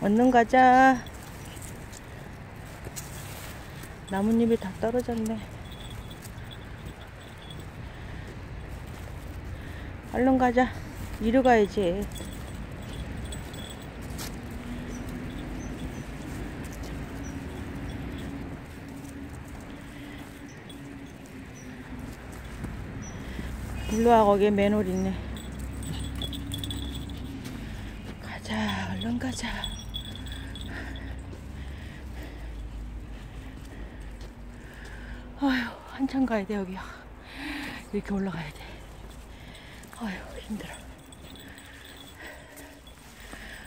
얼른 가자. 나뭇잎이 다 떨어졌네. 얼른 가자. 이리 가야지. 일로와 거기에 맨홀 있네. 가자, 얼른 가자. 아휴, 한참 가야 돼, 여기. 이렇게 올라가야 돼. 아휴, 힘들어.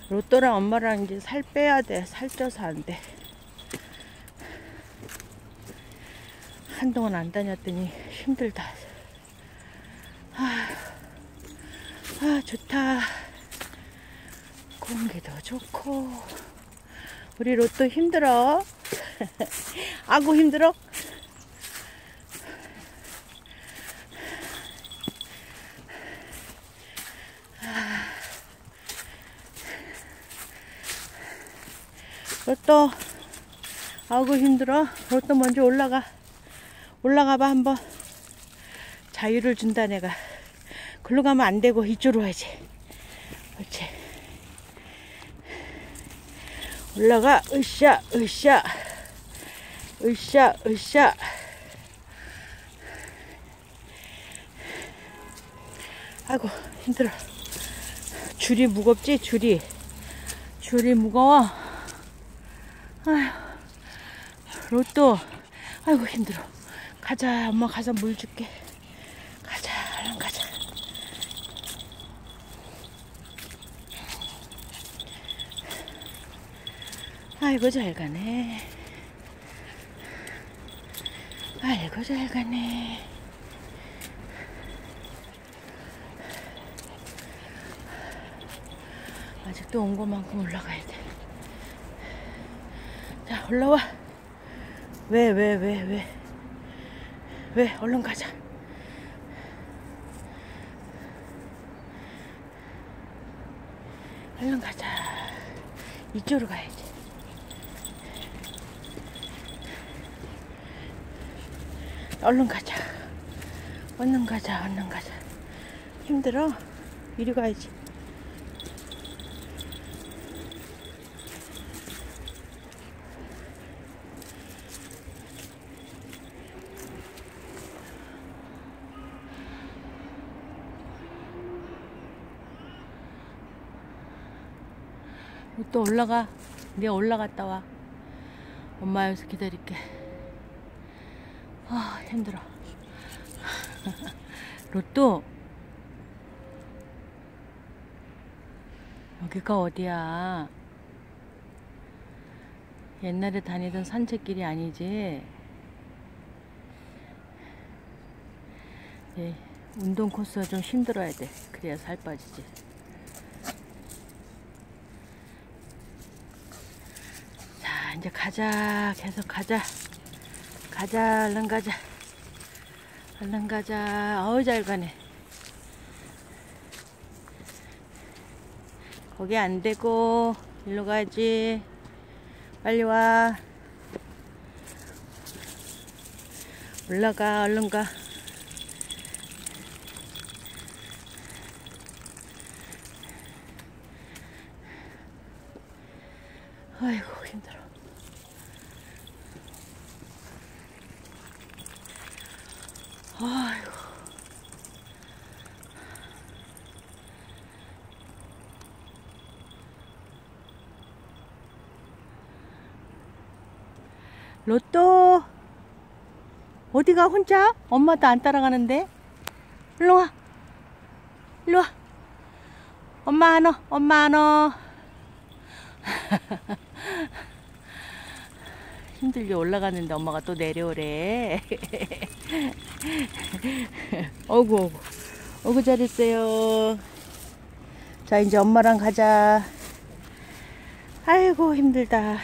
로또랑 엄마랑 이제 살 빼야 돼. 살쪄서 안 돼. 한동안 안 다녔더니 힘들다. 아, 아 좋다. 공기도 좋고. 우리 로또 힘들어? 아구 힘들어? 로또 아구 힘들어. 로또 먼저 올라가 올라가 봐 한번. 자유를 준다 내가. 글로 가면 안 되고 이쪽으로 와야지. 그렇지. 올라가. 으쌰 으쌰. 으쌰 으쌰. 아이고 힘들어. 줄이 무겁지 줄이. 줄이 무거워 아휴 로또. 아이고 힘들어. 가자 엄마 가서 물 줄게. 가자 얼른 가자. 아이고 잘 가네. 아이고 잘 가네. 아직도 온 것만큼 올라가야 돼. 자, 올라와. 왜, 왜, 왜, 왜. 왜, 얼른 가자. 얼른 가자. 이쪽으로 가야지. 얼른 가자. 얼른 가자, 얼른 가자. 힘들어? 이리 가야지. 또 올라가. 내 올라갔다 와. 엄마 여기서 기다릴게. 아, 힘들어. 로또. 여기가 어디야? 옛날에 다니던 산책길이 아니지? 네, 운동 코스가 좀 힘들어야 돼. 그래야 살 빠지지. 자, 이제 가자. 계속 가자. 가자. 얼른 가자. 얼른 가자. 어우, 잘 가네. 거기 안 되고, 일로 가야지. 빨리 와. 올라가, 얼른 가. 아이고, 힘들어. 아이고. 로또. 어디가 혼자? 엄마도 안 따라가는데? 일로 와. 일로 와. 엄마 안 와. 엄마 안와 힘들게 올라가는데 엄마가 또 내려오래. 어구 어구 어구 잘했어요. 자 이제 엄마랑 가자. 아이고 힘들다